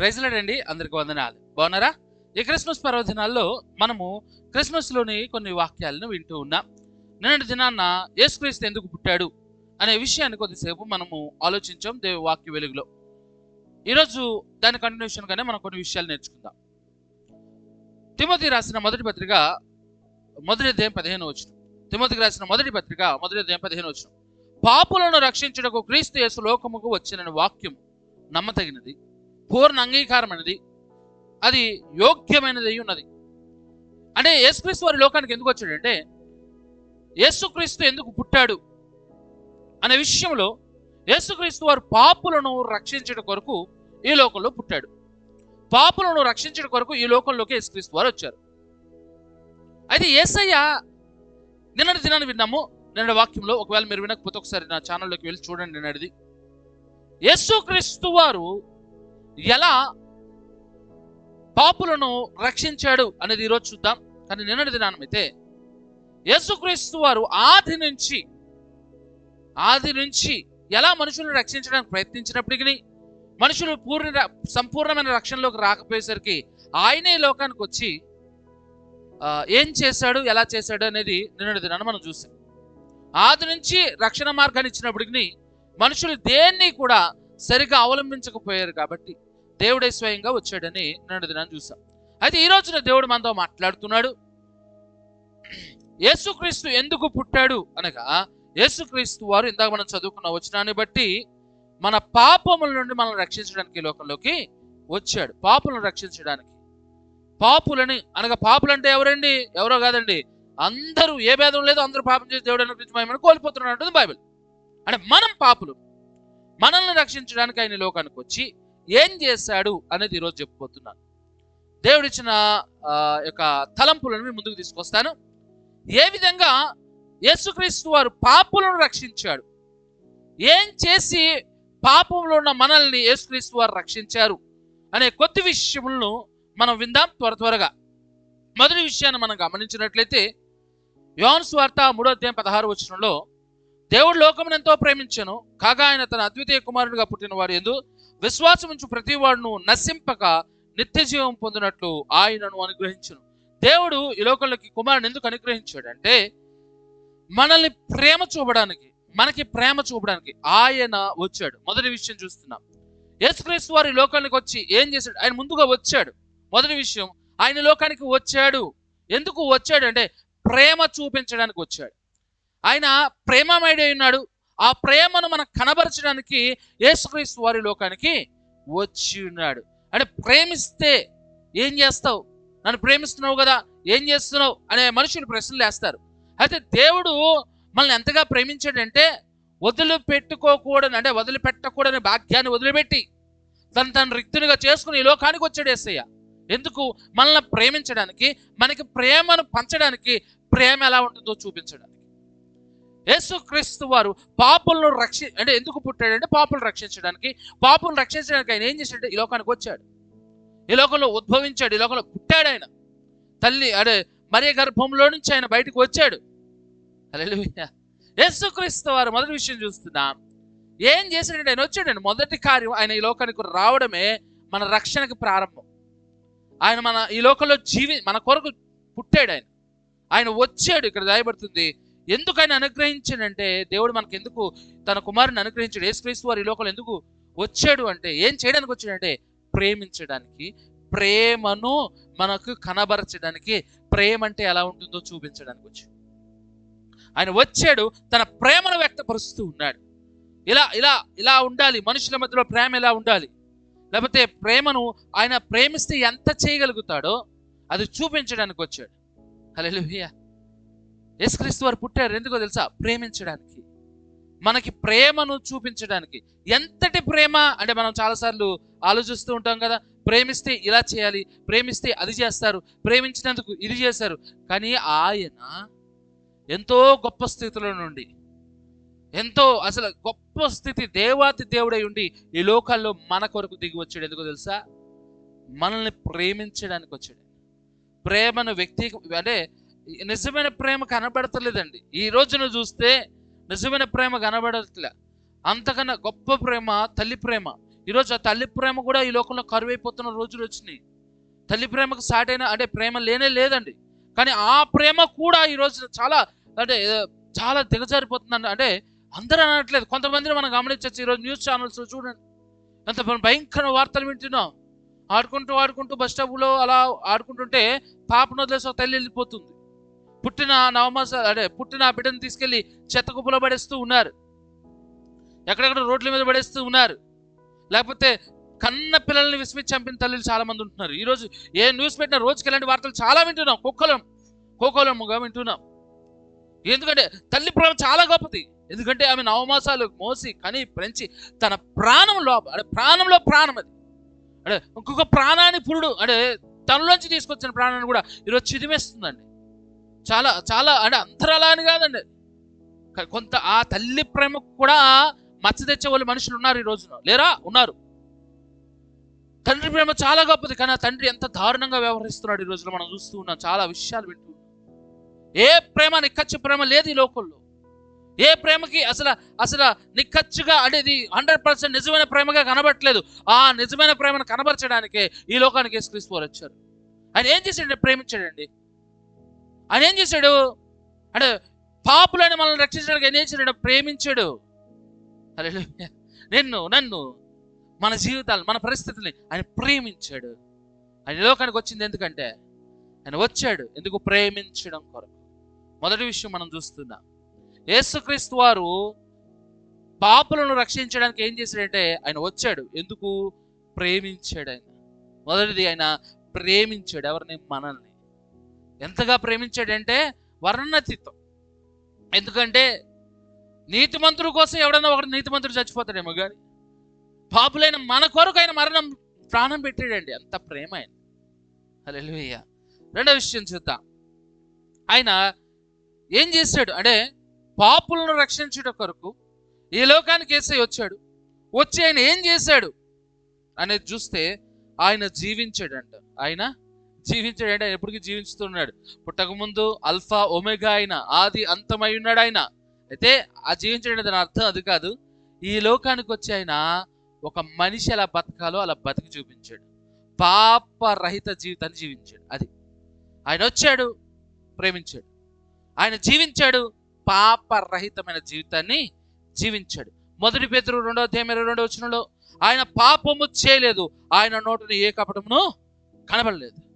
ప్రైజ్లాడండి అందరికి వందనాలు. బాగున్నారా? ఈ క్రిస్మస్ పర్వదినాల్లో మనము క్రిస్మస్లోని కొన్ని వాక్యాలను వింటూ ఉన్నాం. నిన్నటి దినాన్న యేసుక్రీస్తు ఎందుకు పుట్టాడు అనే విషయాన్ని కొద్దిసేపు మనము ఆలోచించాం దేవి వాక్య వెలుగులో. ఈరోజు దాని కంటిన్యూషన్గానే మనం కొన్ని విషయాలు నేర్చుకుందాం. తిమోతి రాసిన మొదటి పత్రిక మొదటి అధ్యాయం పదిహేను వచ్చిన తిమోతికి రాసిన మొదటి పత్రిక మొదటి అధ్యాయం పదిహేను వచ్చిన పాపులను రక్షించుటకు క్రీస్తు యేసు లోకముకు వచ్చిన వాక్యం నమ్మతగినది. పూర్ణ అంగీకారమైనది. అది యోగ్యమైనది అయి ఉన్నది అంటే యేసుక్రీస్తు వారి లోకానికి ఎందుకు వచ్చాడంటే యేసుక్రీస్తు ఎందుకు పుట్టాడు అనే విషయంలో యేసుక్రీస్తు వారు పాపులను రక్షించడం కొరకు ఈ లోకంలో పుట్టాడు. పాపులను రక్షించడం కొరకు ఈ లోకంలోకి యేసుక్రీస్తు వారు వచ్చారు. అయితే యేసయ్య నిన్నటి దినాన్ని విన్నాము నిన్న వాక్యంలో ఒకవేళ మీరు వినకపోతే ఒకసారి నా ఛానల్లోకి వెళ్ళి చూడండి నిన్నటిది. యేసుక్రీస్తు వారు ఎలా పాపులను రక్షించాడు అనేది ఈరోజు చూద్దాం. కానీ నిన్నటి దినానం అయితే యేసుక్రీస్తు వారు ఆది నుంచి ఆది నుంచి ఎలా మనుషులను రక్షించడానికి ప్రయత్నించినప్పటికీ మనుషులు పూర్ణ సంపూర్ణమైన రక్షణలోకి రాకపోయేసరికి ఆయనే లోకానికి వచ్చి ఏం చేశాడు ఎలా చేశాడు అనేది నిన్నటి దినాన్ని మనం చూసాం. ఆది నుంచి రక్షణ మార్గాన్ని ఇచ్చినప్పటికీ మనుషులు దేన్ని కూడా సరిగా అవలంబించకపోయారు కాబట్టి దేవుడే స్వయంగా వచ్చాడని నిన్నటి దినాన్ని చూసాం. అయితే ఈ రోజున దేవుడు మనతో మాట్లాడుతున్నాడు. యేసుక్రీస్తు ఎందుకు పుట్టాడు అనగా యేసుక్రీస్తు వారు ఇందాక మనం చదువుకున్న వచనాన్ని బట్టి మన పాపముల నుండి మనం రక్షించడానికి లోకంలోకి వచ్చాడు. పాపులను రక్షించడానికి. పాపులని అనగా పాపులు అంటే ఎవరండి? ఎవరో కాదండి. అందరూ ఏ భేదం లేదు అందరూ పాపం చేసి దేవుడు అనుగ్రహించి మహిమను కోల్పోతున్నాడు అంటుంది బైబిల్. అంటే మనం పాపులు. మనల్ని రక్షించడానికి ఆయన లోకానికి వచ్చి ఏం చేశాడు అనేది ఈరోజు చెప్పబోతున్నాను దేవుడిచ్చిన యొక్క తలంపులను మీ ముందుకు తీసుకొస్తాను. ఏ విధంగా యేసుక్రీస్తు వారు పాపులను రక్షించాడు? ఏం చేసి పాపంలో ఉన్న మనల్ని యేసుక్రీస్తు వారు రక్షించారు? అనే కొద్ది విషయములను మనం విందాం త్వర త్వరగా. మొదటి విషయాన్ని మనం గమనించినట్లయితే యోన్ స్వార్త మూడో అధ్యాయం పదహారు వచనంలో దేవుడు లోకమును ఎంతో ప్రేమించను. కాగా ఆయన తన అద్వితీయ కుమారుడిగా పుట్టిన వాడు ఎందు విశ్వాసం ఉంచు ప్రతి వాడును నశింపక నిత్య జీవం పొందినట్లు ఆయనను అనుగ్రహించను. దేవుడు ఈ లోకంలోకి కుమారుని ఎందుకు అనుగ్రహించాడంటే మనల్ని ప్రేమ చూపడానికి మనకి ప్రేమ చూపడానికి ఆయన వచ్చాడు. మొదటి విషయం చూస్తున్నాం. యేసుక్రీస్తు వారి లోకానికి వచ్చి ఏం చేశాడు? ఆయన ముందుగా వచ్చాడు. మొదటి విషయం ఆయన లోకానికి వచ్చాడు. ఎందుకు వచ్చాడు అంటే ప్రేమ చూపించడానికి వచ్చాడు. ఆయన ప్రేమమయుడై ఉన్నాడు. ఆ ప్రేమను మనం కనబరచడానికి యేసుక్రీస్తు వారి లోకానికి వచ్చి ఉన్నాడు. అంటే ప్రేమిస్తే ఏం చేస్తావు? నన్ను ప్రేమిస్తున్నావు కదా? ఏం చేస్తున్నావు? అనే మనుషులు ప్రశ్నలు వేస్తారు. అయితే దేవుడు మనల్ని ఎంతగా ప్రేమించాడంటే వదిలిపెట్టుకోకూడని అంటే వదిలిపెట్టకూడని భాగ్యాన్ని వదిలిపెట్టి తను తను రిక్తునిగా చేసుకుని ఈ లోకానికి వచ్చాడు ఏసయ్య. ఎందుకు? మనల్ని ప్రేమించడానికి మనకి ప్రేమను పంచడానికి ప్రేమ ఎలా ఉంటుందో చూపించడం. యేసుక్రీస్తు వారు పాపులను రక్షి అంటే ఎందుకు పుట్టాడంటే పాపులను రక్షించడానికి. పాపులను రక్షించడానికి ఆయన ఏం చేశాడంటే ఈ లోకానికి వచ్చాడు. ఈ లోకంలో ఉద్భవించాడు ఈ లోకంలో పుట్టాడు ఆయన. తల్లి అదే మరియ గర్భంలో నుంచి ఆయన బయటకు వచ్చాడు. హల్లెలూయా. యేసుక్రీస్తు వారు మొదటి విషయం చూస్తున్నాం. ఏం చేశాడంటే ఆయన వచ్చాడండి మొదటి కార్యం ఆయన ఈ లోకానికి రావడమే మన రక్షణకి ప్రారంభం. ఆయన మన ఈ లోకంలో జీవి మన కొరకు పుట్టాడు ఆయన. ఆయన వచ్చాడు ఇక్కడ రాయబడుతుంది. ఎందుకు ఆయన అనుగ్రహించాడంటే దేవుడు మనకు ఎందుకు తన కుమారుని అనుగ్రహించాడు? యేసుక్రీస్తు వారు ఈ లోకంలో ఎందుకు వచ్చాడు అంటే ఏం చేయడానికి వచ్చాడంటే ప్రేమించడానికి ప్రేమను మనకు కనబరచడానికి ప్రేమ అంటే ఎలా ఉంటుందో చూపించడానికి వచ్చాడు. ఆయన వచ్చాడు తన ప్రేమను వ్యక్తపరుస్తూ ఉన్నాడు. ఇలా ఇలా ఇలా ఉండాలి. మనుషుల మధ్యలో ప్రేమ ఎలా ఉండాలి? లేకపోతే ప్రేమను ఆయన ప్రేమిస్తే ఎంత చేయగలుగుతాడో అది చూపించడానికి వచ్చాడు. హల్లెలూయా! యేసుక్రీస్తు వారు పుట్టారు. ఎందుకో తెలుసా? ప్రేమించడానికి. మనకి ప్రేమను చూపించడానికి. ఎంతటి ప్రేమ? అంటే మనం చాలాసార్లు ఆలోచిస్తూ ఉంటాం కదా ప్రేమిస్తే ఇలా చేయాలి ప్రేమిస్తే అది చేస్తారు ప్రేమించినందుకు ఇది చేశారు. కానీ ఆయన ఎంతో గొప్ప స్థితిలో నుండి ఎంతో అసలు గొప్ప స్థితి దేవాతి దేవుడై ఉండి ఈ లోకాల్లో మన కొరకు దిగి వచ్చాడు. ఎందుకో తెలుసా? మనల్ని ప్రేమించడానికి వచ్చాడు ప్రేమను వ్యక్తి అంటే నిజమైన ప్రేమ కనబడతలేదండి. ఈ రోజున చూస్తే నిజమైన ప్రేమ కనబడట్లే. అంతకన్నా గొప్ప ప్రేమ తల్లి ప్రేమ. ఈరోజు ఆ తల్లి ప్రేమ కూడా ఈ లోకంలో కరువైపోతున్న రోజులు వచ్చినాయి. తల్లి ప్రేమకు సాటైన అంటే ప్రేమ లేనే లేదండి. కానీ ఆ ప్రేమ కూడా ఈరోజు చాలా అంటే చాలా దిగజారిపోతుందండి. అంటే అందరూ అనట్లేదు. కొంతమందిని మనం గమనించవచ్చు. ఈరోజు న్యూస్ ఛానల్స్ చూడండి. ఎంత భయంకర వార్తలు వింటున్నాం. ఆడుకుంటూ ఆడుకుంటూ బస్ స్టాప్లో అలా ఆడుకుంటుంటే పాపను వదిలేసి ఒక తల్లి వెళ్ళిపోతుంది. పుట్టిన నవమాస అదే పుట్టిన బిడ్డను తీసుకెళ్ళి చెత్తకుప్పలో పడేస్తూ ఉన్నారు. ఎక్కడెక్కడ రోడ్ల మీద పడేస్తూ ఉన్నారు. లేకపోతే కన్న పిల్లల్ని విస్మించి చంపిన తల్లులు చాలా మంది ఉంటున్నారు. ఈరోజు ఏ న్యూస్ పెట్టినా రోజుకి ఇలాంటి వార్తలు చాలా వింటున్నాం. కుక్కలం కోకోలముగా వింటున్నాం. ఎందుకంటే తల్లి ప్రేమ చాలా గొప్పది. ఎందుకంటే ఆమె నవమాసాలు మోసి కని పెంచి తన ప్రాణంలో అంటే ప్రాణంలో ప్రాణం అది. అంటే ఇంకొక ప్రాణాన్ని పురుడు అంటే తనలోంచి తీసుకొచ్చిన ప్రాణాన్ని కూడా ఈరోజు చిదిమేస్తుందండి. చాలా చాలా అంటే అంతరాలా అని కాదండి. కొంత ఆ తల్లి ప్రేమకు కూడా మచ్చ తెచ్చే వాళ్ళు మనుషులు ఉన్నారు ఈ రోజున. లేరా? ఉన్నారు. తండ్రి ప్రేమ చాలా గొప్పది కానీ ఆ తండ్రి ఎంత దారుణంగా వ్యవహరిస్తున్నాడు ఈ రోజున మనం చూస్తూ ఉన్నాం. చాలా విషయాలు వింటూ ఏ ప్రేమ నిక్కచ్చు ప్రేమ లేదు ఈ లోకంలో. ఏ ప్రేమకి అసలు అసలు నిక్కచ్చుగా అంటే ఇది హండ్రెడ్ పర్సెంట్ నిజమైన ప్రేమగా కనబడట్లేదు. ఆ నిజమైన ప్రేమను కనబరచడానికే ఈ లోకానికి యేసుక్రీస్తు వారు వచ్చారు. ఆయన ఏం చేశాడు ప్రేమించాడండి. ఆయన ఏం చేశాడు? అంటే పాపులని మనల్ని రక్షించడానికి ఏం చేశాడు? ప్రేమించాడు. నిన్ను నన్ను మన జీవితాలు మన పరిస్థితుల్ని ఆయన ప్రేమించాడు. ఆయన లోకానికి వచ్చింది ఎందుకంటే ఆయన వచ్చాడు ఎందుకు? ప్రేమించడం కొరకు. మొదటి విషయం మనం చూస్తున్నాం. యేసుక్రీస్తు వారు పాపులను రక్షించడానికి ఏం చేశాడంటే ఆయన వచ్చాడు. ఎందుకు? ప్రేమించాడు ఆయన. మొదటిది ఆయన ప్రేమించాడు. ఎవరిని? మనల్ని. ఎంతగా ప్రేమించాడంటే వర్ణతీతం ఎందుకంటే నీతిమంతుడు కోసం ఎవడన్నా ఒకడు నీతిమంతుడు చచ్చిపోతాడేమో కానీ పాపులైన మన కొరకు ఆయన మరణం ప్రాణం పెట్టాడండి. అంత ప్రేమ ఆయన. హల్లెలూయా. రెండో విషయం చూద్దాం. ఆయన ఏం చేశాడు అంటే పాపులను రక్షించుట కొరకు ఈ లోకానికి వేసే వచ్చాడు. వచ్చి ఆయన ఏం చేశాడు? అనేది చూస్తే ఆయన జీవించాడంట. ఆయన జీవించాడంటే ఆయన ఎప్పటికీ జీవించుతున్నాడు. పుట్టకముందు అల్ఫా ఒమెగా ఆయన ఆది అంతమై ఉన్నాడు ఆయన. అయితే ఆ జీవించడం దాని అర్థం అది కాదు. ఈ లోకానికి వచ్చి ఆయన ఒక మనిషి ఎలా బతకాలో అలా బతికి చూపించాడు. పాపరహిత జీవితాన్ని జీవించాడు. అది. ఆయన వచ్చాడు ప్రేమించాడు. ఆయన జీవించాడు పాపరహితమైన జీవితాన్ని జీవించాడు. మొదటి పేతురు రెండవ తేమ ఇరవై రెండవ వచనంలో ఆయన పాపము చేయలేదు. ఆయన నోటిని ఏ కపటమును కనబడలేదు.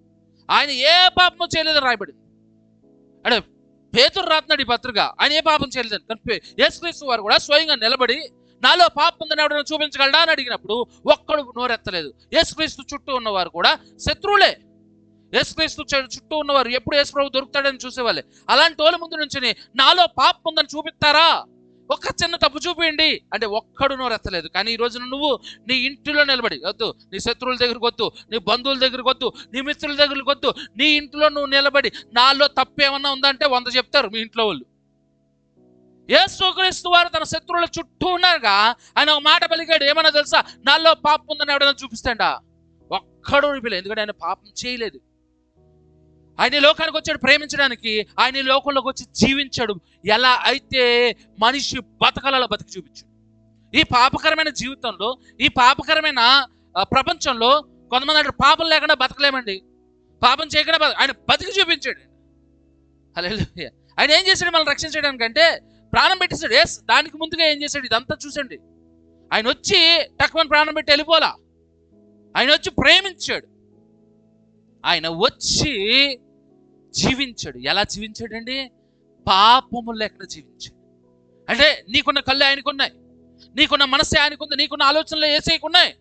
ఆయన ఏ పాపము చేయలేదు రాయబడింది. అంటే పేతురు రాత్నాడు ఈ పత్రిక ఆయన ఏ పాపం చేయలేదు కానీ యేసుక్రీస్తు వారు కూడా స్వయంగా నిలబడి నాలో పాపం ఉందని ఎవడైనా చూపించగలడా అని అడిగినప్పుడు ఒక్కడు నోరెత్తలేదు. యేసుక్రీస్తు చుట్టూ ఉన్నవారు కూడా శత్రువులే. యేసుక్రీస్తు చుట్టూ ఉన్నవారు ఎప్పుడు యేసు ప్రభు దొరుకుతాడని చూసేవాళ్ళే. అలాంటి వాళ్ళ ముందు నుంచి నాలో పాపం ఉందని చూపిస్తారా? ఒక్క చిన్న తప్పు చూపించండి అంటే ఒక్కడు నోరెత్తలేదు కానీ ఈ రోజున నువ్వు నీ ఇంటిలో నిలబడి వద్దు నీ శత్రువుల దగ్గరకు వద్దు నీ బంధువుల దగ్గరకు వద్దు నీ మిత్రుల దగ్గరకు వద్దు నీ ఇంట్లో నువ్వు నిలబడి నాలో తప్పు ఏమన్నా ఉందంటే వంద చెప్తారు మీ ఇంట్లో వాళ్ళు. యేసుక్రీస్తు వారు తన శత్రువుల చుట్టూ ఉన్నారుగా ఆయన ఒక మాట పలికాడు. ఏమన్నా తెలుసా? నాలో పాపం ఉందని ఎవడైనా చూపిస్తాడా? ఒక్కడు విపిలే ఎందుకంటే ఆయన పాపం చేయలేదు. ఆయన లోకానికి వచ్చాడు ప్రేమించడానికి. ఆయన లోకంలోకి వచ్చి జీవించాడు. ఎలా అయితే మనిషి బతకాలలో బతికి చూపించాడు. ఈ పాపకరమైన జీవితంలో ఈ పాపకరమైన ప్రపంచంలో కొంతమంది అంటారు పాపం లేకుండా బతకలేమండి. పాపం చేయకుండా ఆయన బతికి చూపించాడు. హల్లెలూయా. ఆయన ఏం చేశాడు మనల్ని రక్షించడానికంటే ప్రాణం పెట్టేశాడు. ఎస్ దానికి ముందుగా ఏం చేశాడు? ఇదంతా చూసండి ఆయన వచ్చి తక్కువ ప్రాణం పెట్టి వెళ్ళిపోలా ఆయన వచ్చి ప్రేమించాడు. ఆయన వచ్చి జీవించాడు. ఎలా జీవించాడండి? పాపము లేకుండా జీవించాడు. అంటే నీకున్న కళ్ళు ఆయనకున్నాయి నీకున్న మనస్సు ఆయనకుంది నీకున్న ఆలోచనలు ఏసైకున్నాయి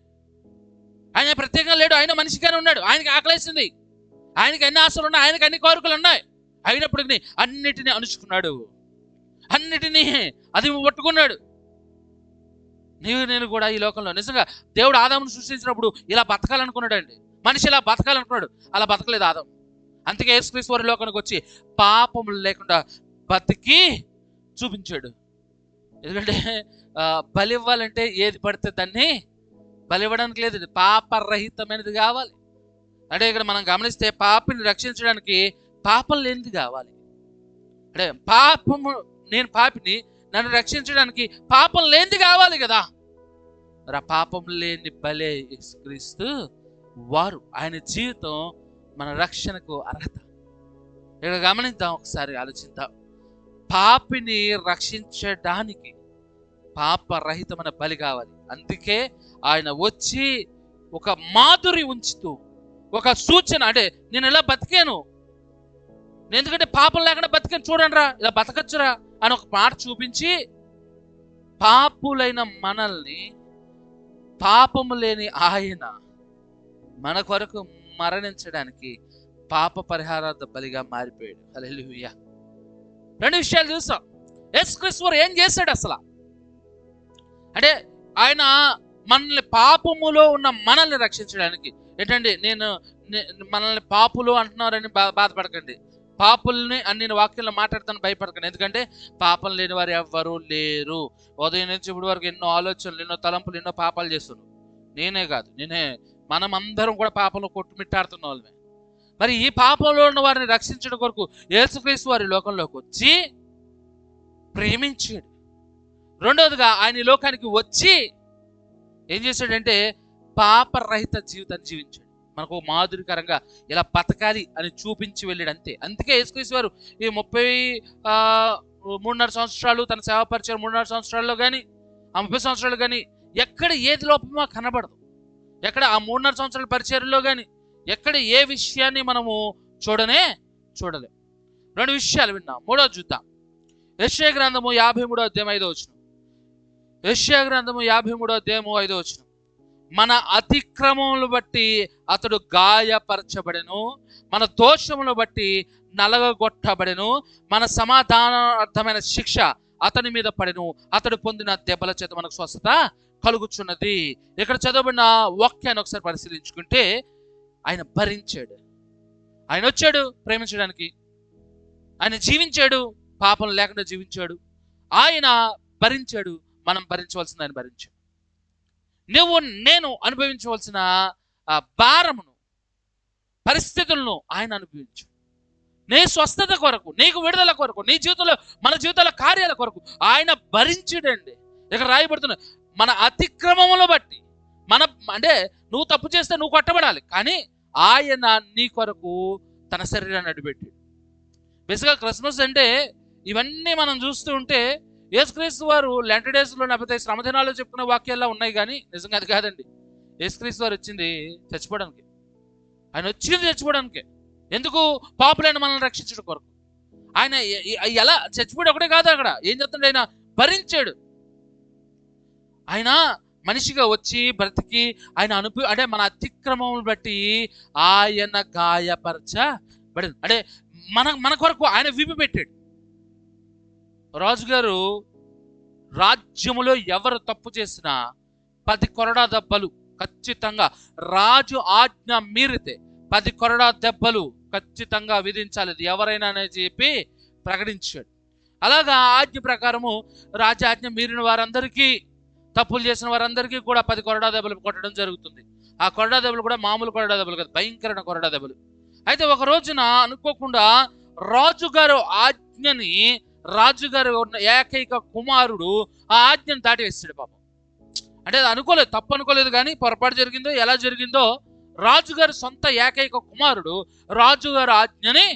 ఆయన ప్రత్యేకంగా లేడు. ఆయన మనిషిగానే ఉన్నాడు. ఆయనకి ఆకలేసింది. ఆయనకి అన్ని ఆశలు ఉన్నాయి? ఆయనకి అన్ని కోరికలు ఉన్నాయి. అయినప్పటికీ అన్నిటినీ అణుచుకున్నాడు. అన్నిటినీ అది పట్టుకున్నాడు. నీవు నేను కూడా ఈ లోకంలో నిజంగా దేవుడు ఆదామును సృష్టించినప్పుడు ఇలా బతకాలనుకున్నాడు అండి మనిషి ఇలా బతకాలనుకున్నాడు. అలా బతకలేదు ఆదాము. అందుకే యేసుక్రీస్తు వారి లోకానికి వచ్చి పాపములు లేకుండా బతికి చూపించాడు. ఎందుకంటే బలి ఇవ్వాలంటే ఏది పడితే దాన్ని బలి ఇవ్వడానికి లేదు. పాపరహితమైనది కావాలి. అంటే ఇక్కడ మనం గమనిస్తే పాపిని రక్షించడానికి పాపం లేనిది కావాలి. అంటే పాపము నేను పాపిని నన్ను రక్షించడానికి పాపం లేనిది కావాలి కదా. మరి ఆ పాపం లేని బలే క్రీస్తు వారు. ఆయన జీవితం మన రక్షణకు అర్హత. ఇక్కడ గమనిద్దాం ఒకసారి ఆలోచిద్దాం. పాపిని రక్షించడానికి పాపరహితమైన బలి కావాలి. అందుకే ఆయన వచ్చి ఒక మాధురి ఉంచుతూ ఒక సూచన అంటే నేను ఇలా బతికాను. నేను ఎందుకంటే పాపం లేకుండా బతికాను చూడండి రా ఇలా బతకచ్చురా అని ఒక మాట చూపించి పాపులైన మనల్ని పాపము లేని ఆయన మన కొరకు మరణించడానికి పాప పరిహారార్థ బలిగా మారిపోయాడు. హలెలుయ రెండు విషయాలు చూసాం. యేసుక్రీస్తు ఏం చేశాడు అసలు? అంటే ఆయన మనల్ని పాపములో ఉన్న మనల్ని రక్షించడానికి ఏంటండి నేను మనల్ని పాపులు అంటున్నారని బా బాధపడకండి. పాపుల్ని అని నేను వాక్యంలో మాట్లాడతాను భయపడకండి. ఎందుకంటే పాపం లేని వారు ఎవ్వరూ లేరు. ఉదయం నుంచి ఇప్పుడు వరకు ఎన్నో ఆలోచనలు ఎన్నో తలంపులు ఎన్నో పాపాలు చేస్తున్నాను నేనే కాదు. నేనే మనం అందరం కూడా పాపంలో కొట్టుమిట్టాడుతున్న వాళ్ళమే మరి ఈ పాపంలో ఉన్న వారిని రక్షించడం కొరకు యేసుక్రీస్తు వారి లోకంలోకి వచ్చి ప్రేమించాడు. రెండవదిగా ఆయన ఈ లోకానికి వచ్చి ఏం చేశాడంటే పాపరహిత జీవితాన్ని జీవించాడు. మనకు మాధురికరంగా ఇలా బతకాలి అని చూపించి వెళ్ళాడు అంతే. అందుకే యేసుక్రీస్తు వారు ఈ ముప్పై మూడున్నర సంవత్సరాలు తన సేవ పరిచయం మూడున్నర సంవత్సరాల్లో కానీ ఆ ముప్పై సంవత్సరాలు కానీ ఎక్కడ ఏది లోపమో కనబడదు. ఎక్కడ ఆ మూడున్నర సంవత్సరాల పరిచయంలో కానీ ఎక్కడ ఏ విషయాన్ని మనము చూడనే చూడలే. రెండు విషయాలు విన్నాం. మూడో చూద్దాం. యశ్య గ్రంథము యాభై మూడో అధ్యాయం ఐదో వచ్చిన యశ్య గ్రంథము యాభై మూడో అధ్యాయము ఐదో వచ్చిన మన అతిక్రమములు బట్టి అతడు గాయపరచబడెను మన దోషములు బట్టి నలగగొట్టబడెను మన సమాధానార్థమైన శిక్ష అతని మీద పడెను అతడు పొందిన దెబ్బల చేత మనకు స్వస్థత కలుగుచున్నది. ఇక్కడ చదవబడిన వాక్యాన్ని ఒకసారి పరిశీలించుకుంటే ఆయన భరించాడు. ఆయన వచ్చాడు ప్రేమించడానికి. ఆయన జీవించాడు పాపం లేకుండా జీవించాడు. ఆయన భరించాడు మనం భరించవలసిన ఆయన భరించాడు. నువ్వు నేను అనుభవించవలసిన భారమును పరిస్థితులను ఆయన అనుభవించు నీ స్వస్థత కొరకు నీకు విడుదల కొరకు నీ జీవితంలో మన జీవితాల కార్యాల కొరకు ఆయన భరించుడండి. ఇక్కడ రాయబడుతున్న మన అతిక్రమములు బట్టి మన అంటే నువ్వు తప్పు చేస్తే నువ్వు కొట్టబడాలి. కానీ ఆయన నీ కొరకు తన శరీరాన్ని అడిపెట్టి బేసిక్గా క్రిస్మస్ అంటే ఇవన్నీ మనం చూస్తూ ఉంటే యేసుక్రీస్తు వారు లెంట డేస్లో లేకపోతే శ్రమదినాలు చెప్పుకునే వాక్యాల్లో ఉన్నాయి కానీ నిజంగా అది కాదండి. యేసుక్రీస్తు వారు వచ్చింది చచ్చిపోవడానికి. ఆయన వచ్చింది చచ్చిపోవడానికి. ఎందుకు? పాపులైన మనల్ని రక్షించడం కొరకు. ఆయన ఎలా చచ్చిపోయాడు ఒకటే కాదు అక్కడ. ఏం చెప్తుండే ఆయన? భరించాడు. ఆయన మనిషిగా వచ్చి బ్రతికి ఆయన అనుభవ అంటే మన అతిక్రమం బట్టి ఆయన గాయపరచబడింది అంటే మన మన కొరకు ఆయన విప్పి పెట్టాడు. రాజుగారు రాజ్యములో ఎవరు తప్పు చేసినా పది కొరడా దెబ్బలు ఖచ్చితంగా రాజు ఆజ్ఞ మీరితే పది కొరడా దెబ్బలు ఖచ్చితంగా విధించాలి ఎవరైనా అని చెప్పి ప్రకటించాడు. అలాగా ఆజ్ఞ ప్రకారము రాజు ఆజ్ఞ మీరిన వారందరికీ తప్పులు చేసిన వారందరికీ కూడా పది కొరడా దెబ్బలు కొట్టడం జరుగుతుంది. ఆ కొరడా దెబ్బలు కూడా మామూలు కొరడా దెబ్బలు కాదు భయంకరమైన కొరడా దెబ్బలు. అయితే ఒక రోజున అనుకోకుండా రాజుగారు ఆజ్ఞని రాజుగారు ఉన్న ఏకైక కుమారుడు ఆ ఆజ్ఞను దాటి వేస్తాడు పాపం. అంటే అది అనుకోలేదు తప్పు అనుకోలేదు కానీ పొరపాటు జరిగిందో ఎలా జరిగిందో రాజుగారు సొంత ఏకైక కుమారుడు రాజుగారు ఆజ్ఞని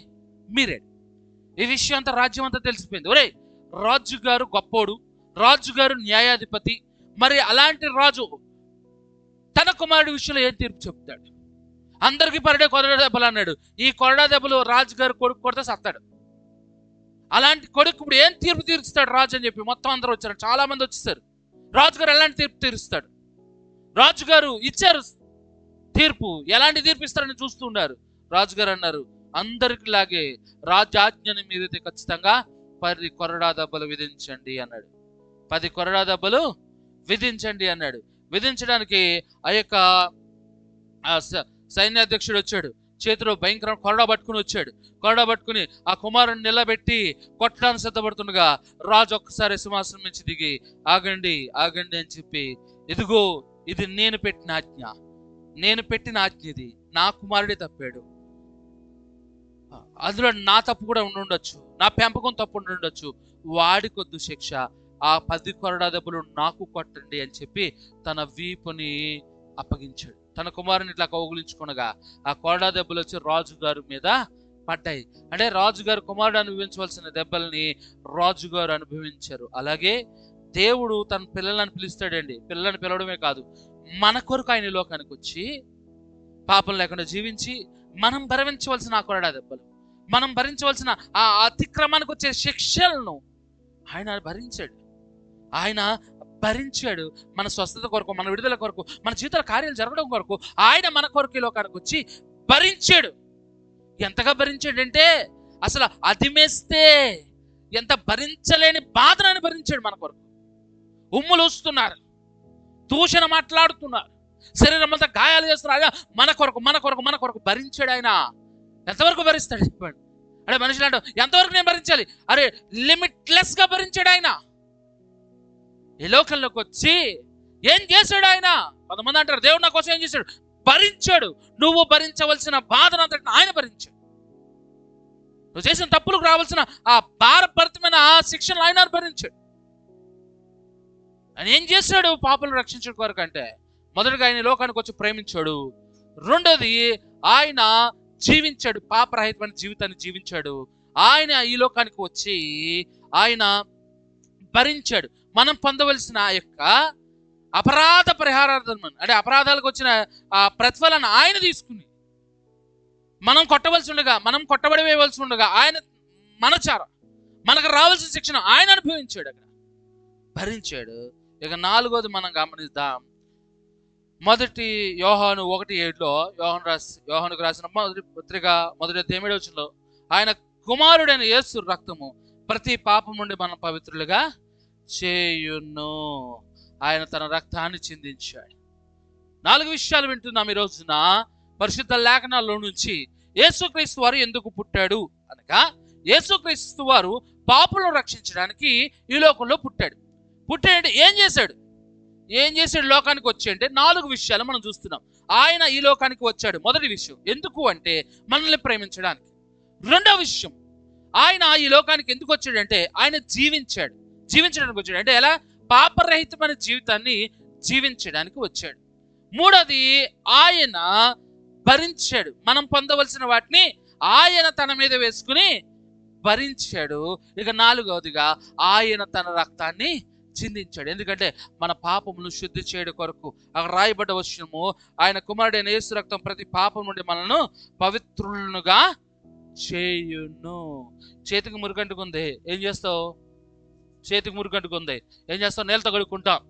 మీరాడు. ఈ విషయం అంతా రాజ్యం అంతా తెలిసిపోయింది. ఒరే రాజుగారు గొప్పోడు రాజుగారు న్యాయాధిపతి మరి అలాంటి రాజు తన కుమారుడి విషయంలో ఏం తీర్పు చెప్తాడు? అందరికీ పరడే కొరడా దెబ్బలు అన్నాడు. ఈ కొరడా దెబ్బలు రాజుగారు కొడుకు కొడితే సత్తాడు. అలాంటి కొడుకు ఇప్పుడు ఏం తీర్పు తీరుస్తాడు రాజు అని చెప్పి మొత్తం అందరూ వచ్చారు. చాలా మంది వచ్చేసారు. రాజుగారు ఎలాంటి తీర్పు తీరుస్తాడు? రాజుగారు ఇచ్చారు తీర్పు. ఎలాంటి తీర్పు ఇస్తారని చూస్తున్నారు రాజుగారు అన్నారు అందరికిలాగే రాజాజ్ఞని మీద ఖచ్చితంగా పది కొరడా దెబ్బలు విధించండి అన్నాడు. పది కొరడా దెబ్బలు విధించండి అన్నాడు. విధించడానికి ఆ యొక్క స- సైన్యాధ్యక్షుడు వచ్చాడు. చేతిలో భయంకర కొరడా పట్టుకుని వచ్చాడు. కొరడా పట్టుకుని ఆ కుమారుని నిలబెట్టి కొట్టడానికి సిద్ధపడుతుండగా రాజు ఒక్కసారి సింహాసనం నుంచి దిగి ఆగండి ఆగండి అని చెప్పి ఇదిగో ఇది నేను పెట్టిన ఆజ్ఞ. నేను పెట్టిన ఆజ్ఞ ఇది. నా కుమారుడే తప్పాడు. అందులో నా తప్పు కూడా ఉండుండొచ్చు. నా పెంపకం తప్పు ఉండుండొచ్చు. వాడి కొద్దు శిక్ష. ఆ పది కొరడా దెబ్బలు నాకు కొట్టండి అని చెప్పి తన వీపుని అప్పగించాడు. తన కుమారుని ఇట్లా కౌగులించుకునగా ఆ కొరడా దెబ్బలు వచ్చి రాజుగారి మీద పడ్డాయి. అంటే రాజుగారు కుమారుడు అనుభవించవలసిన దెబ్బల్ని రాజుగారు అనుభవించారు. అలాగే దేవుడు తన పిల్లలను పిలుస్తాడండి. పిల్లలను పిలవడమే కాదు మన కొరకు ఆయన లోకానికి వచ్చి పాపం లేకుండా జీవించి మనం భరించవలసిన ఆ కొరడా దెబ్బలు మనం భరించవలసిన ఆ అతిక్రమానికి వచ్చే శిక్షలను ఆయన భరించాడు. ఆయన భరించాడు మన స్వస్థత కొరకు మన విడుదల కొరకు మన జీవితాల కార్యాలు జరగడం కొరకు. ఆయన మన కొరకు ఈ లోకానికి వచ్చి భరించాడు. ఎంతగా భరించాడంటే అసలు అదిమేస్తే ఎంత భరించలేని బాధనని భరించాడు మన కొరకు. ఉమ్ములు వస్తున్నారు దూషణ మాట్లాడుతున్నారు శరీరం అంతా గాయాలు చేస్తున్నారు. ఆయన మన కొరకు మన కొరకు మన కొరకు భరించాడు ఆయన. ఎంతవరకు భరిస్తాడు చెప్పాడు. అంటే మనుషులు అంటాం ఎంతవరకు నేను భరించాలి? అరే లిమిట్లెస్గా భరించాడు ఆయన. ఈ లోకంలోకి వచ్చి ఏం చేశాడు ఆయన? కొంతమంది అంటారు దేవుడు నా కోసం ఏం చేశాడు? భరించాడు. నువ్వు భరించవలసిన బాధను అంతటిని ఆయన భరించాడు. నువ్వు చేసిన తప్పులకు రావాల్సిన ఆ భారభరితమైన ఆ శిక్షను ఆయన భరించాడు ఆయన ఏం చేశాడు? పాపలను రక్షించడం కొరకు అంటే మొదటగా ఆయన లోకానికి వచ్చి ప్రేమించాడు. రెండోది ఆయన జీవించాడు. పాపరహితమైన జీవితాన్ని జీవించాడు. ఆయన ఈ లోకానికి వచ్చి ఆయన భరించాడు. మనం పొందవలసిన ఆ యొక్క అపరాధ పరిహారార్థం అంటే అపరాధాలకు వచ్చిన ఆ ప్రతిఫలాన్ని ఆయన తీసుకుని మనం కొట్టవలసి ఉండగా మనం కొట్టబడి వేయవలసి ఉండగా ఆయన మనచార మనకు రావాల్సిన శిక్షణ ఆయన అనుభవించాడు అక్కడ. భరించాడు. ఇక నాలుగోది మనం గమనిద్దాం. మొదటి యోహాను ఒకటి ఏడులో యోహన్ రాసి యోహానుకు రాసిన మొదటి పత్రిక మొదటి తేమిడి వచ్చినలో ఆయన కుమారుడైన యేసు రక్తము ప్రతి పాపం నుండి మనం పవిత్రులుగా చేయును. ఆయన తన రక్తాన్ని చిందించాడు. నాలుగు విషయాలు వింటున్నాం ఈ రోజున. పరిశుద్ధ లేఖనాల్లో నుంచి యేసుక్రీస్తు వారు ఎందుకు పుట్టాడు అనగా యేసుక్రీస్తు వారు పాపులను రక్షించడానికి ఈ లోకంలో పుట్టాడు. పుట్టాడంటే ఏం చేశాడు? ఏం చేశాడు లోకానికి వచ్చి అంటే నాలుగు విషయాలు మనం చూస్తున్నాం. ఆయన ఈ లోకానికి వచ్చాడు. మొదటి విషయం ఎందుకు అంటే మనల్ని ప్రేమించడానికి. రెండో విషయం ఆయన ఈ లోకానికి ఎందుకు వచ్చాడంటే ఆయన జీవించాడు. జీవించడానికి వచ్చాడు. అంటే ఎలా? పాపరహితమైన జీవితాన్ని జీవించడానికి వచ్చాడు. మూడోది ఆయన భరించాడు. మనం పొందవలసిన వాటిని ఆయన తన మీద వేసుకుని భరించాడు. ఇక నాలుగవదిగా ఆయన తన రక్తాన్ని చిందించాడు. ఎందుకంటే మన పాపమును శుద్ధి చేయడం కొరకు అక్కడ రాయబడ్డ వచ్చినము ఆయన కుమారుడైన యేసు రక్తం ప్రతి పాపం నుండి మనల్ని పవిత్రులనుగా చేయును. చేతికి మురికంటుకుంది ఏం చేస్తావు? చేతికి మురికంటుకుంది. ఏం చేస్తావు? నేలతో కడుక్కుంటాం.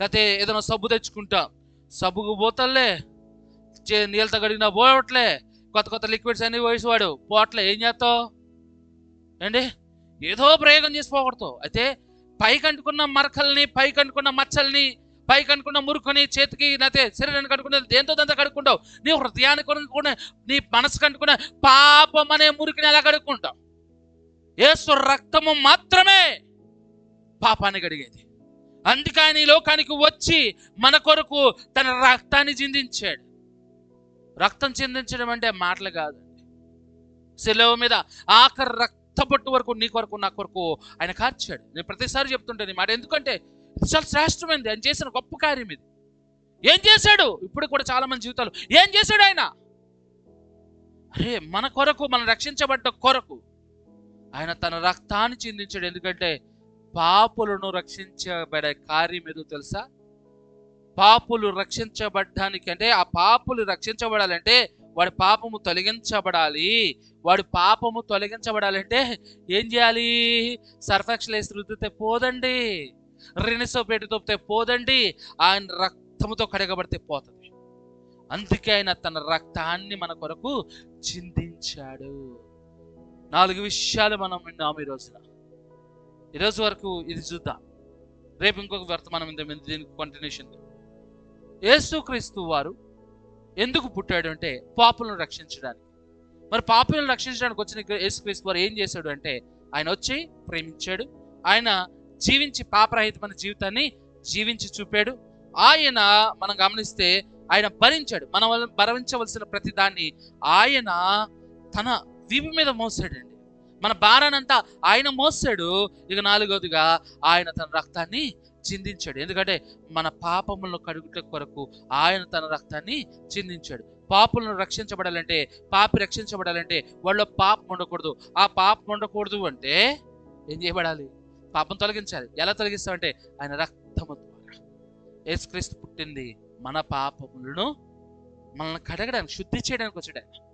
లేకపోతే ఏదైనా సబ్బు తెచ్చుకుంటాం. సబ్బుకు పోతలే చే నీళ్ళతో కడిగినా పోవట్లే. కొత్త కొత్త లిక్విడ్స్ అన్ని వయసువాడు పోవట్లే. ఏం చేస్తావు? ఏంటి? ఏదో ప్రయోగం చేసి పోగొడతావు అయితే పైకి అంటుకున్న మరకల్ని పైకి అంటుకున్న మచ్చల్ని పైకి అనుకున్న మురుకుని చేతికి లేకపోతే శరీరానికి అంటుకున్న దేంతో దంతా కడుక్కుంటావు? నీ హృదయానికి అనుకున్న నీ మనసుకు అంటుకున్న పాపం అనే మురికిని ఎలా కడుక్కుంటావు? ఏసు రక్తము మాత్రమే. పాపాన్ని కడిగేది. అందుకే ఆయన ఈ లోకానికి వచ్చి మన కొరకు తన రక్తాన్ని చిందించాడు. రక్తం చిందించడం అంటే మాటలు కాదండి. సెలవు మీద ఆఖరి రక్తపట్టు వరకు నీ కొరకు నా కొరకు ఆయన కార్చాడు. నేను ప్రతిసారి చెప్తుంటాను నీ మాట. ఎందుకంటే చాలా శ్రేష్టమైనది ఆయన చేసిన గొప్ప కార్యం ఇది. ఏం చేశాడు? ఇప్పుడు కూడా చాలా మంది జీవితాలు. ఏం చేశాడు ఆయన? అరే మన కొరకు మనం రక్షించబడ్డ కొరకు ఆయన తన రక్తాన్ని చిందించాడు. ఎందుకంటే పాపులను రక్షించబడే కార్యం ఏదో తెలుసా? పాపులు రక్షించబడ్డానికి అంటే ఆ పాపులు రక్షించబడాలంటే వాడి పాపము తొలగించబడాలి. వాడి పాపము తొలగించబడాలంటే ఏం చేయాలి? సర్ఫెక్షన్ రుద్దితే పోదండి. రినిసోపేట తొప్పితే పోదండి. ఆయన రక్తముతో కడగబడితే పోతుంది. అందుకే ఆయన తన రక్తాన్ని మన కొరకు చిందించాడు. నాలుగు విషయాలు మనం విన్నాము ఈ రోజున. ఈరోజు వరకు ఇది చూద్దాం. రేపు ఇంకొక వర్తమానం ఇంత మీద దీనికి కంటిన్యూషన్ యేసుక్రీస్తు వారు ఎందుకు పుట్టాడు అంటే పాపులను రక్షించడానికి. మరి పాపులను రక్షించడానికి వచ్చిన యేసుక్రీస్తు వారు ఏం చేశాడు అంటే ఆయన వచ్చి ప్రేమించాడు. ఆయన జీవించి పాపరహితమైన జీవితాన్ని జీవించి చూపాడు. ఆయన మనం గమనిస్తే ఆయన భరించాడు. మనం భరించవలసిన ప్రతిదాన్ని ఆయన తన వీపు మీద మోసాడండి. మన భారానంతా ఆయన మోసాడు ఇక నాలుగవదిగా ఆయన తన రక్తాన్ని చిందించాడు. ఎందుకంటే మన పాపములను కడుగుట కొరకు ఆయన తన రక్తాన్ని చిందించాడు. పాపులను రక్షించబడాలంటే పాపి రక్షించబడాలంటే వాళ్ళ పాపం ఉండకూడదు. ఆ పాపం ఉండకూడదు అంటే ఏం చేయబడాలి? పాపం తొలగించాలి. ఎలా తొలగిస్తామంటే ఆయన రక్తము ద్వారా. యేసుక్రీస్తు పుట్టింది మన పాపములను మనల్ని కడగడానికి శుద్ధి చేయడానికి వచ్చాడు ఆయన.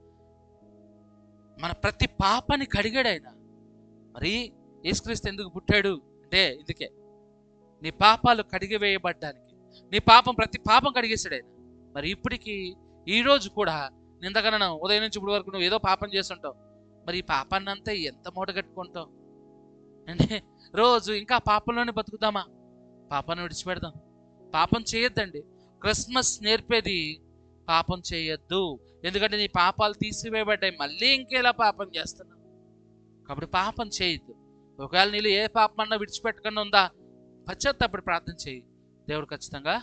మన ప్రతి పాపాన్ని కడిగాడు ఆయన. మరి యేసుక్రీస్తు ఎందుకు పుట్టాడు? అంటే ఇందుకే. నీ పాపాలు కడిగివేయబడ్డానికి. నీ పాపం ప్రతి పాపం కడిగేశాడు ఆయన. మరి ఇప్పటికీ ఈరోజు కూడా నిందగనను ఉదయం నుంచి ఇప్పుడు వరకు నువ్వు ఏదో పాపం చేస్తుంటావు. మరి ఈ పాపాన్ని అంతా ఎంత మూట కట్టుకుంటావు? అంటే రోజు ఇంకా పాపంలోనే బతుకుదామా పాపాన్ని విడిచిపెడదాం. పాపం చేయొద్దండి. క్రిస్మస్ నేర్పేది పాపం చేయొద్దు. ఎందుకంటే నీ పాపాలు తీసివేయబడ్డాయి. మళ్ళీ ఇంకేలా పాపం చేస్తున్నావు? కాబట్టి పాపం చేయొద్దు. ఒకవేళ నీళ్ళు ఏ పాపం అన్నా విడిచిపెట్టకుండా ఉందా? పశ్చాత్తాపడి ప్రార్థన చేయి. దేవుడు ఖచ్చితంగా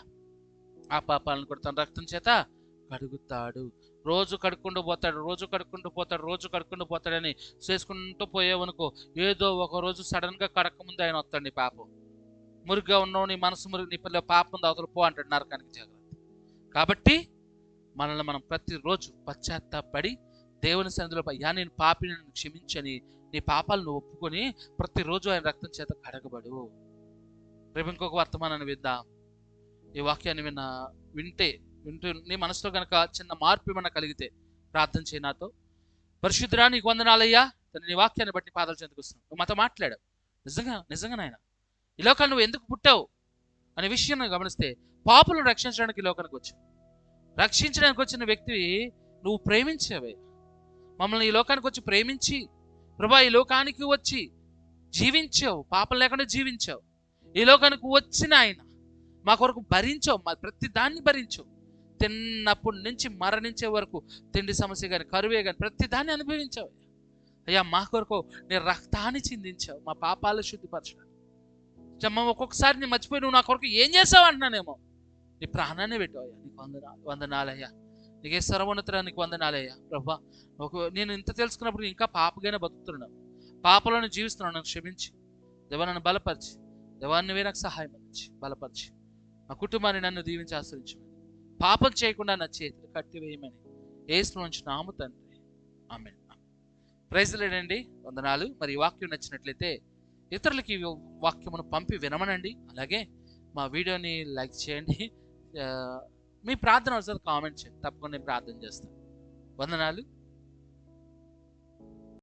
ఆ పాపాలను కూడా తన రక్తం చేత కడుగుతాడు. రోజు కడుక్కుంటూ పోతాడు రోజు కడుక్కుంటూ పోతాడు రోజు కడుక్కుంటూ పోతాడని చేసుకుంటూ పోయేవనుకో ఏదో ఒక రోజు సడన్గా కడక ముందు ఆయన వస్తాడు నీ పాపం. మురిగ్గా ఉన్నావు నీ మనసు మురుగు నీ పిల్ల పాపం అవతల పో అంటాడు నరకానికి జాగ్రత్త. కాబట్టి మనల్ని మనం ప్రతిరోజు పశ్చాత్తాపడి దేవుని సన్నిధిలో యా నేను పాపిని క్షమించని నీ పాపాలను ఒప్పుకొని ప్రతిరోజు ఆయన రక్తం చేత కడగబడు. రేపు ఇంకొక వర్తమానాన్ని విద్దాం ఈ వాక్యాన్ని విన్న వింటే వింటూ నీ మనసులో కనుక చిన్న మార్పు ఏమన్నా కలిగితే ప్రార్థన చేయి నాతో. పరిశుద్ధురా నీకు వందనాలయ్యా. తను నీ వాక్యాన్ని బట్టి పాదాలు చెందుకొస్తున్నావు నువ్వు మాతో మాట్లాడావు నిజంగా నిజంగా నాయన ఈ లోకాన్ని నువ్వు ఎందుకు పుట్టావు? అనే విషయం గమనిస్తే పాపులను రక్షించడానికి ఈ లోకానికి వచ్చావు. రక్షించడానికి వచ్చిన వ్యక్తి నువ్వు ప్రేమించావే. మమ్మల్ని ఈ లోకానికి వచ్చి ప్రేమించి ప్రభా ఈ లోకానికి వచ్చి జీవించావు పాపం లేకుండా జీవించావు. ఈ లోకానికి వచ్చిన ఆయన మా కొరకు భరించావు మా ప్రతి దాన్ని భరించావు. తిన్నప్పటి నుంచి మరణించే వరకు తిండి సమస్య కానీ కరువే కానీ ప్రతి దాన్ని అనుభవించావు. అయ్యా మా కొరకు నీ రక్తాన్ని చిందించావు మా పాపాలు శుద్ధిపరచడానికి. అమ్మ ఒక్కొక్కసారి నేను మర్చిపోయి నువ్వు నా కొరకు ఏం చేసావు అంటున్నానేమో. నీ ప్రాణాన్ని పెట్టావయ్యా నీకు వందనాలు వందనాలయ్యా. నీకే సర్వోన్నతురా నీకు వందనాలయ్యా. ప్రభా ఒక నేను ఇంత తెలుసుకున్నప్పుడు ఇంకా పాపగానే బతుకుతున్నాను పాపలను జీవిస్తున్నాను నన్ను క్షమించి. దేవా నన్ను బలపరిచి. దేవాన్ని నాకు సహాయం అందించి. బలపరిచి. మా కుటుంబాన్ని నన్ను దీవించి ఆశ్రయించమని. పాపం చేయకుండా నా చేతులు కట్టివేయమని ఏసు నుంచి నాము తండ్రి. ఆమె ప్రైజ్లేనండి వందనాలు. మరి వాక్యం నచ్చినట్లయితే ఇతరులకి వాక్యమును పంపి వినమనండి. అలాగే మా వీడియోని లైక్ చేయండి. మీ ప్రార్థన ఒకసారి కామెంట్ చేయండి. తప్పకుండా నేను ప్రార్థన చేస్తాను. వందనాలు.